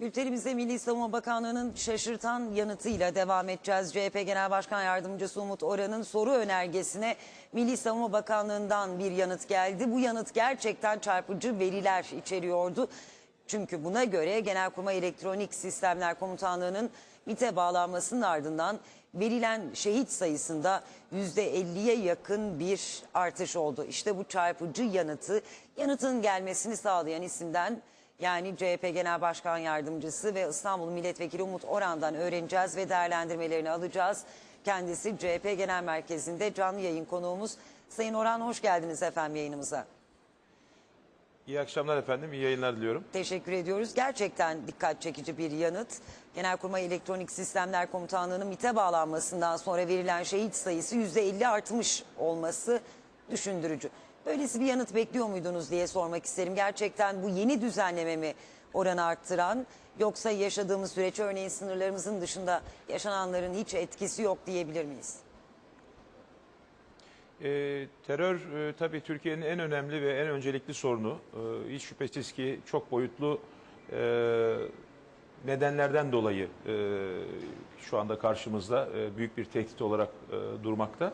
Bültenimize Milli Savunma Bakanlığı'nın şaşırtan yanıtıyla devam edeceğiz. CHP Genel Başkan Yardımcısı Umut Oran'ın soru önergesine Milli Savunma Bakanlığı'ndan bir yanıt geldi. Bu yanıt gerçekten çarpıcı veriler içeriyordu. Çünkü buna göre Genelkurmay Elektronik Sistemler Komutanlığı'nın MİT'e bağlanmasının ardından verilen şehit sayısında %50'ye yakın bir artış oldu. İşte bu çarpıcı yanıtı, yanıtın gelmesini sağlayan isimden yani CHP Genel Başkan Yardımcısı ve İstanbul Milletvekili Umut Oran'dan öğreneceğiz ve değerlendirmelerini alacağız. Kendisi CHP Genel Merkezi'nde canlı yayın konuğumuz. Sayın Orhan hoş geldiniz efendim yayınımıza. İyi akşamlar efendim, iyi yayınlar diliyorum. Teşekkür ediyoruz. Gerçekten dikkat çekici bir yanıt. Genelkurmay Elektronik Sistemler Komutanlığı'nın MİT'e bağlanmasından sonra verilen şehit sayısı %50 artmış olması düşündürücü. Böylesi bir yanıt bekliyor muydunuz diye sormak isterim. Gerçekten bu yeni düzenleme mi oranı arttıran yoksa yaşadığımız süreç örneğin sınırlarımızın dışında yaşananların hiç etkisi yok diyebilir miyiz? Ee, terör e, tabii Türkiye'nin en önemli ve en öncelikli sorunu. Ee, hiç şüphesiz ki çok boyutlu e, nedenlerden dolayı e, şu anda karşımızda e, büyük bir tehdit olarak e, durmakta.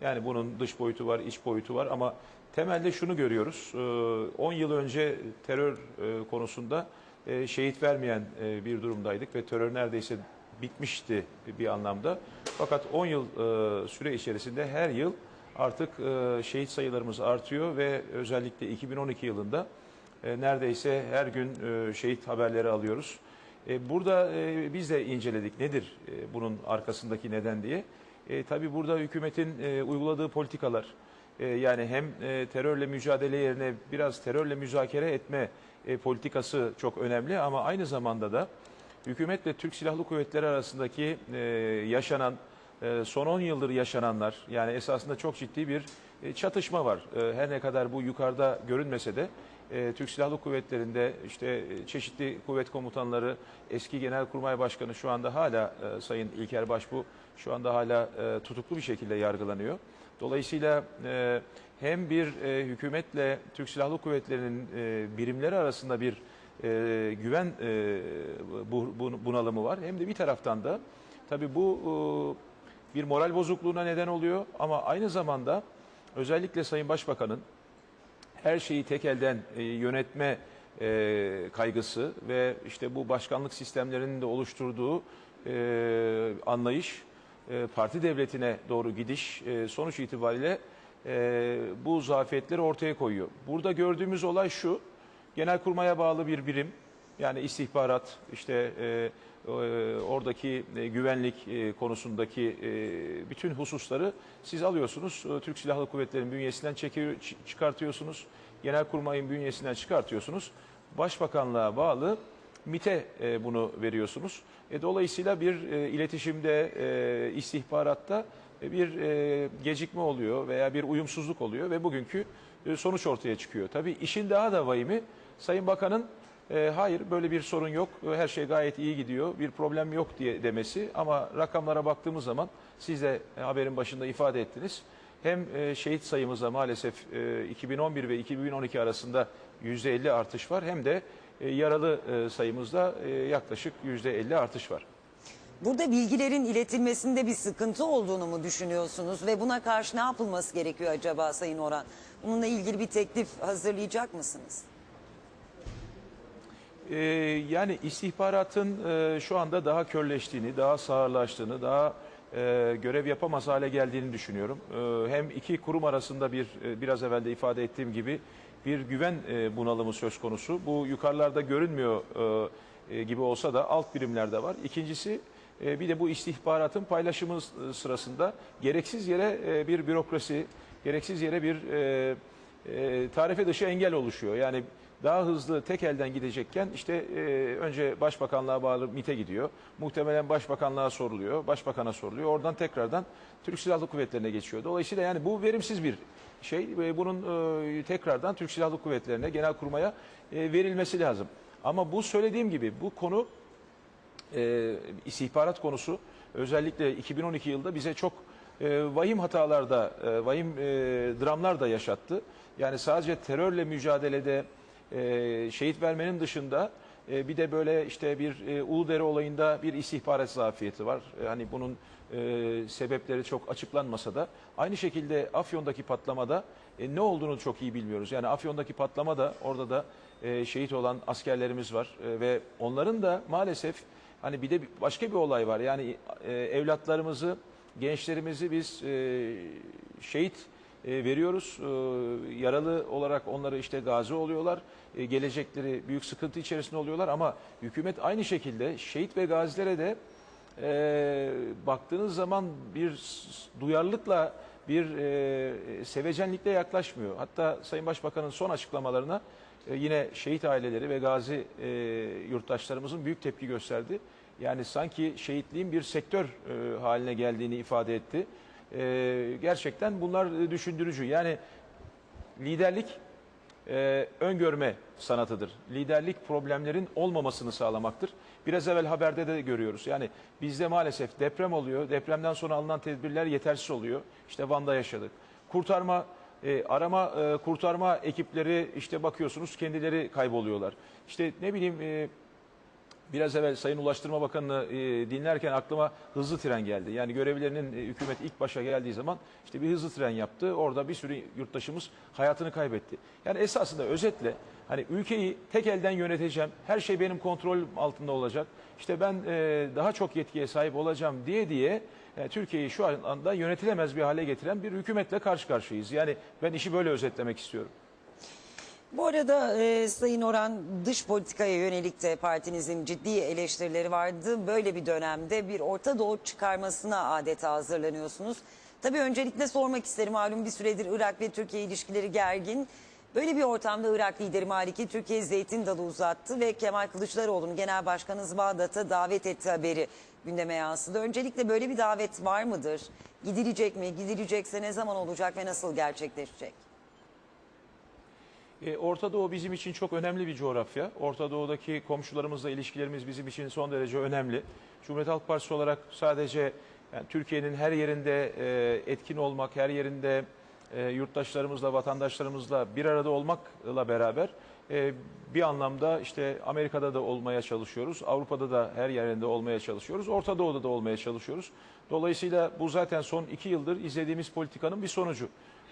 Yani bunun dış boyutu var, iç boyutu var ama temelde şunu görüyoruz. Ee, 10 yıl önce terör e, konusunda e, şehit vermeyen e, bir durumdaydık ve terör neredeyse bitmişti bir anlamda. Fakat 10 yıl süre içerisinde her yıl artık şehit sayılarımız artıyor ve özellikle 2012 yılında neredeyse her gün şehit haberleri alıyoruz. Burada biz de inceledik nedir bunun arkasındaki neden diye. E, tabii burada hükümetin e, uyguladığı politikalar e, yani hem e, terörle mücadele yerine biraz terörle müzakere etme e, politikası çok önemli ama aynı zamanda da hükümetle Türk Silahlı Kuvvetleri arasındaki e, yaşanan e, son 10 yıldır yaşananlar yani esasında çok ciddi bir e, çatışma var. E, Her ne kadar bu yukarıda görünmese de e, Türk Silahlı Kuvvetleri'nde işte e, çeşitli kuvvet komutanları, eski Genelkurmay Başkanı şu anda hala e, Sayın İlker Başbuğ şu anda hala tutuklu bir şekilde yargılanıyor. Dolayısıyla hem bir hükümetle Türk Silahlı Kuvvetleri'nin birimleri arasında bir güven bu, bu- bunalımı var. Hem de bir taraftan da tabii bu bir moral bozukluğuna neden oluyor ama aynı zamanda özellikle Sayın Başbakan'ın her şeyi tek elden e, yönetme e, kaygısı ve işte bu başkanlık sistemlerinin de oluşturduğu e, anlayış, e, parti devletine doğru gidiş e, sonuç itibariyle e, bu zafiyetleri ortaya koyuyor. Burada gördüğümüz olay şu, Genelkurmay'a bağlı bir birim, yani istihbarat, işte e, oradaki e, güvenlik e, konusundaki e, bütün hususları siz alıyorsunuz. E, Türk Silahlı Kuvvetleri'nin bünyesinden çekiyor, çı- çıkartıyorsunuz. Genelkurmay'ın bünyesinden çıkartıyorsunuz. Başbakanlığa bağlı MİT'e bunu veriyorsunuz. Dolayısıyla bir iletişimde, istihbaratta bir gecikme oluyor veya bir uyumsuzluk oluyor ve bugünkü sonuç ortaya çıkıyor. Tabii işin daha da vahimi Sayın Bakan'ın e, hayır böyle bir sorun yok, e, her şey gayet iyi gidiyor, bir problem yok diye demesi ama rakamlara baktığımız zaman siz de e, haberin başında ifade ettiniz. Hem e, şehit sayımızda maalesef e, 2011 ve 2012 arasında %50 artış var hem de e, yaralı e, sayımızda e, yaklaşık %50 artış var. Burada bilgilerin iletilmesinde bir sıkıntı olduğunu mu düşünüyorsunuz ve buna karşı ne yapılması gerekiyor acaba Sayın Orhan? Bununla ilgili bir teklif hazırlayacak mısınız? Ee, yani istihbaratın e, şu anda daha körleştiğini, daha sağırlaştığını, daha e, görev yapamaz hale geldiğini düşünüyorum. E, hem iki kurum arasında bir e, biraz evvel de ifade ettiğim gibi bir güven e, bunalımı söz konusu. Bu yukarılarda görünmüyor e, e, gibi olsa da alt birimlerde var. İkincisi e, bir de bu istihbaratın paylaşımı e, sırasında gereksiz yere e, bir bürokrasi, gereksiz yere bir e, e, tarife dışı engel oluşuyor. Yani daha hızlı tek elden gidecekken işte e, önce başbakanlığa bağlı MİT'e gidiyor. Muhtemelen başbakanlığa soruluyor, başbakana soruluyor. Oradan tekrardan Türk Silahlı Kuvvetleri'ne geçiyor. Dolayısıyla yani bu verimsiz bir şey ve bunun e, tekrardan Türk Silahlı Kuvvetleri'ne, Genelkurmay'a e, verilmesi lazım. Ama bu söylediğim gibi bu konu e, istihbarat konusu özellikle 2012 yılında bize çok e, vahim hatalarda, e, vahim e, dramlar da yaşattı. Yani sadece terörle mücadelede e, şehit vermenin dışında E, bir de böyle işte bir e, Uludere olayında bir istihbarat zafiyeti var. E, hani bunun e, sebepleri çok açıklanmasa da aynı şekilde Afyon'daki patlamada e, ne olduğunu çok iyi bilmiyoruz. Yani Afyon'daki patlama da orada da e, şehit olan askerlerimiz var E, ve onların da maalesef hani bir de başka bir olay var. Yani e, evlatlarımızı, gençlerimizi biz e, şehit e, veriyoruz. E, yaralı olarak onları işte gazi oluyorlar. E, gelecekleri büyük sıkıntı içerisinde oluyorlar ama hükümet aynı şekilde şehit ve gazilere de baktığınız zaman bir duyarlılıkla bir sevecenlikle yaklaşmıyor. Hatta Sayın Başbakan'ın son açıklamalarına yine şehit aileleri ve gazi yurttaşlarımızın büyük tepki gösterdi. Yani sanki şehitliğin bir sektör haline geldiğini ifade etti. E, gerçekten bunlar e, düşündürücü. Yani liderlik e, öngörme sanatıdır. Liderlik problemlerin olmamasını sağlamaktır. Biraz evvel haberde de görüyoruz. Yani bizde maalesef deprem oluyor. Depremden sonra alınan tedbirler yetersiz oluyor. İşte Van'da yaşadık. Kurtarma e, arama e, kurtarma ekipleri işte bakıyorsunuz kendileri kayboluyorlar. İşte ne bileyim e, Biraz evvel Sayın Ulaştırma Bakanı'nı e, dinlerken aklıma hızlı tren geldi. Yani görevlilerinin e, hükümet ilk başa geldiği zaman işte bir hızlı tren yaptı. Orada bir sürü yurttaşımız hayatını kaybetti. Yani esasında özetle hani ülkeyi tek elden yöneteceğim, her şey benim kontrol altında olacak. İşte ben e, daha çok yetkiye sahip olacağım diye diye Türkiye'yi şu anda yönetilemez bir hale getiren bir hükümetle karşı karşıyayız. Yani ben işi böyle özetlemek istiyorum. Bu arada e, Sayın Orhan dış politikaya yönelik de partinizin ciddi eleştirileri vardı. Böyle bir dönemde bir Orta Doğu çıkarmasına adeta hazırlanıyorsunuz. Tabii öncelikle sormak isterim malum bir süredir Irak ve Türkiye ilişkileri gergin. Böyle bir ortamda Irak lideri Maliki Türkiye zeytin dalı uzattı ve Kemal Kılıçdaroğlu'nu Genel Başkanınız Bağdat'a davet etti haberi gündeme yansıdı. Öncelikle böyle bir davet var mıdır? Gidilecek mi? Gidilecekse ne zaman olacak ve nasıl gerçekleşecek? E, Orta Doğu bizim için çok önemli bir coğrafya. Orta Doğu'daki komşularımızla ilişkilerimiz bizim için son derece önemli. Cumhuriyet Halk Partisi olarak sadece yani Türkiye'nin her yerinde e, etkin olmak, her yerinde e, yurttaşlarımızla, vatandaşlarımızla bir arada olmakla beraber bir anlamda işte Amerika'da da olmaya çalışıyoruz. Avrupa'da da her yerinde olmaya çalışıyoruz. Orta Doğu'da da olmaya çalışıyoruz. Dolayısıyla bu zaten son iki yıldır izlediğimiz politikanın bir sonucu.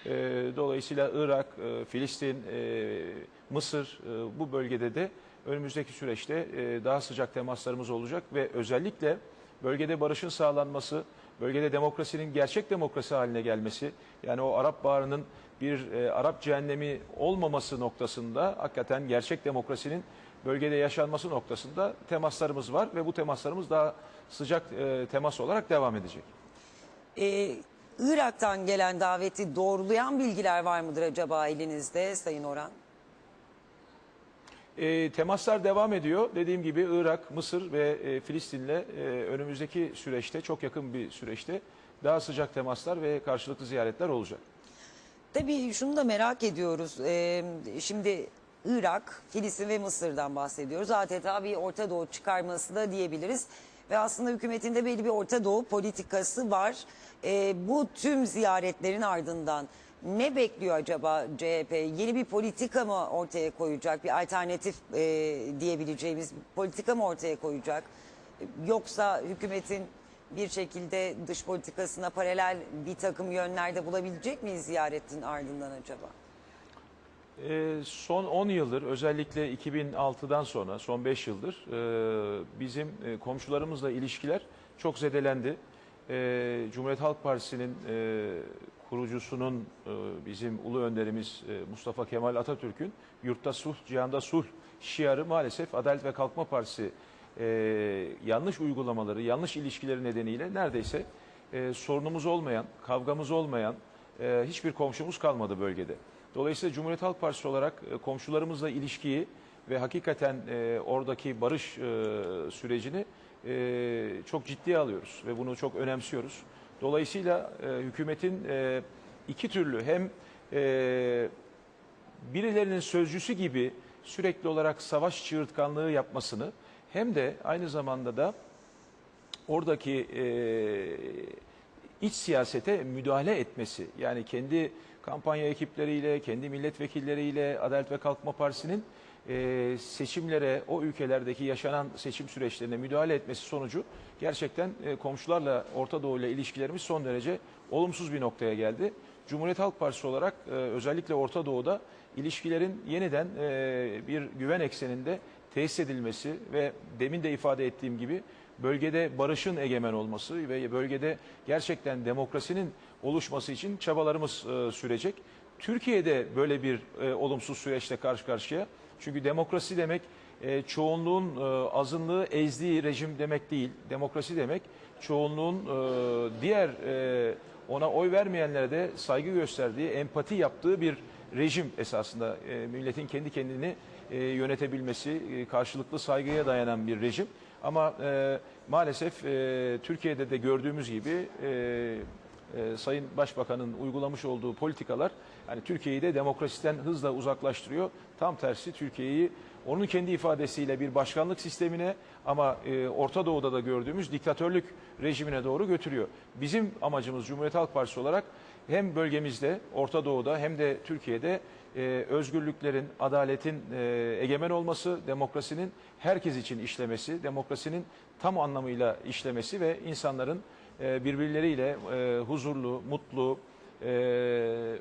E, Dolayısıyla Irak, e, Filistin, e, Mısır e, bu bölgede de önümüzdeki süreçte e, daha sıcak temaslarımız olacak ve özellikle bölgede barışın sağlanması, bölgede demokrasinin gerçek demokrasi haline gelmesi, yani o Arap Baharı'nın bir e, Arap cehennemi olmaması noktasında hakikaten gerçek demokrasinin bölgede yaşanması noktasında temaslarımız var ve bu temaslarımız daha sıcak e, temas olarak devam edecek. Ee, Irak'tan gelen daveti doğrulayan bilgiler var mıdır acaba elinizde Sayın Orhan? E, temaslar devam ediyor. Dediğim gibi Irak, Mısır ve e, Filistin'le e, önümüzdeki süreçte çok yakın bir süreçte daha sıcak temaslar ve karşılıklı ziyaretler olacak. Tabii şunu da merak ediyoruz. Ee, şimdi Irak, Filistin ve Mısır'dan bahsediyoruz. Adeta bir Orta Doğu çıkarması da diyebiliriz. Ve aslında hükümetinde belli bir Orta Doğu politikası var. Ee, bu tüm ziyaretlerin ardından ne bekliyor acaba CHP? Yeni bir politika mı ortaya koyacak? Bir alternatif e, diyebileceğimiz bir politika mı ortaya koyacak? Yoksa hükümetin bir şekilde dış politikasına paralel bir takım yönlerde bulabilecek miyiz ziyaretin ardından acaba? E, son 10 yıldır özellikle 2006'dan sonra son 5 yıldır e, bizim e, komşularımızla ilişkiler çok zedelendi. E, Cumhuriyet Halk Partisi'nin e, kurucusunun e, bizim ulu önderimiz e, Mustafa Kemal Atatürk'ün yurtta sulh, cihanda sulh şiarı maalesef Adalet ve Kalkınma Partisi e, yanlış uygulamaları, yanlış ilişkileri nedeniyle neredeyse e, sorunumuz olmayan, kavgamız olmayan e, hiçbir komşumuz kalmadı bölgede. Dolayısıyla Cumhuriyet Halk Partisi olarak e, komşularımızla ilişkiyi ve hakikaten e, oradaki barış e, sürecini çok ciddiye alıyoruz ve bunu çok önemsiyoruz. Dolayısıyla hükümetin iki türlü hem birilerinin sözcüsü gibi sürekli olarak savaş çığırtkanlığı yapmasını hem de aynı zamanda da oradaki iç siyasete müdahale etmesi yani kendi kampanya ekipleriyle, kendi milletvekilleriyle Adalet ve Kalkınma Partisi'nin e, seçimlere, o ülkelerdeki yaşanan seçim süreçlerine müdahale etmesi sonucu gerçekten e, komşularla Orta Doğu ile ilişkilerimiz son derece olumsuz bir noktaya geldi. Cumhuriyet Halk Partisi olarak e, özellikle Orta Doğu'da ilişkilerin yeniden e, bir güven ekseninde tesis edilmesi ve demin de ifade ettiğim gibi bölgede barışın egemen olması ve bölgede gerçekten demokrasinin oluşması için çabalarımız e, sürecek. Türkiye'de böyle bir e, olumsuz süreçle karşı karşıya. Çünkü demokrasi demek e, çoğunluğun azınlığı ezdiği rejim demek değil. Demokrasi demek çoğunluğun diğer ona oy vermeyenlere de saygı gösterdiği, empati yaptığı bir rejim esasında. Milletin kendi kendini yönetebilmesi, karşılıklı saygıya dayanan bir rejim. Ama e, maalesef e, Türkiye'de de gördüğümüz gibi e, e, Sayın Başbakan'ın uygulamış olduğu politikalar yani Türkiye'yi de demokrasiden hızla uzaklaştırıyor. Tam tersi Türkiye'yi onun kendi ifadesiyle bir başkanlık sistemine ama e, Orta Doğu'da da gördüğümüz diktatörlük rejimine doğru götürüyor. Bizim amacımız Cumhuriyet Halk Partisi olarak hem bölgemizde Orta Doğu'da hem de Türkiye'de e, özgürlüklerin, adaletin e, egemen olması, demokrasinin herkes için işlemesi, demokrasinin tam anlamıyla işlemesi ve insanların e, birbirleriyle e, huzurlu, mutlu, e,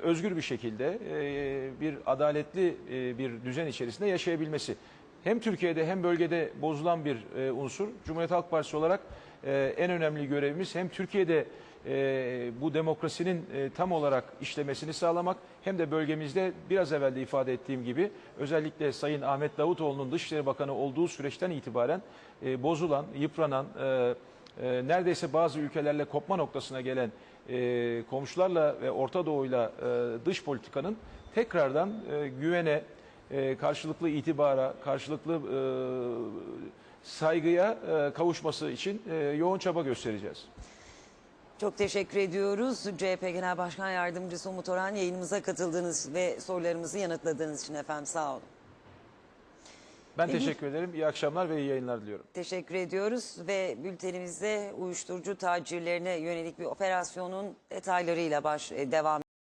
özgür bir şekilde e, bir adaletli e, bir düzen içerisinde yaşayabilmesi. Hem Türkiye'de hem bölgede bozulan bir e, unsur. Cumhuriyet Halk Partisi olarak e, en önemli görevimiz hem Türkiye'de e, bu demokrasinin e, tam olarak işlemesini sağlamak hem de bölgemizde biraz evvel de ifade ettiğim gibi özellikle Sayın Ahmet Davutoğlu'nun Dışişleri Bakanı olduğu süreçten itibaren e, bozulan, yıpranan, e, e, neredeyse bazı ülkelerle kopma noktasına gelen e, komşularla ve Orta Doğu'yla e, dış politikanın tekrardan e, güvene, e, karşılıklı itibara, karşılıklı e, saygıya e, kavuşması için e, yoğun çaba göstereceğiz. Çok teşekkür ediyoruz. CHP Genel Başkan Yardımcısı Umut Orhan yayınımıza katıldığınız ve sorularımızı yanıtladığınız için efendim sağ olun. Ben Peki. teşekkür ederim. İyi akşamlar ve iyi yayınlar diliyorum. Teşekkür ediyoruz ve bültenimizde uyuşturucu tacirlerine yönelik bir operasyonun detaylarıyla baş, e, devam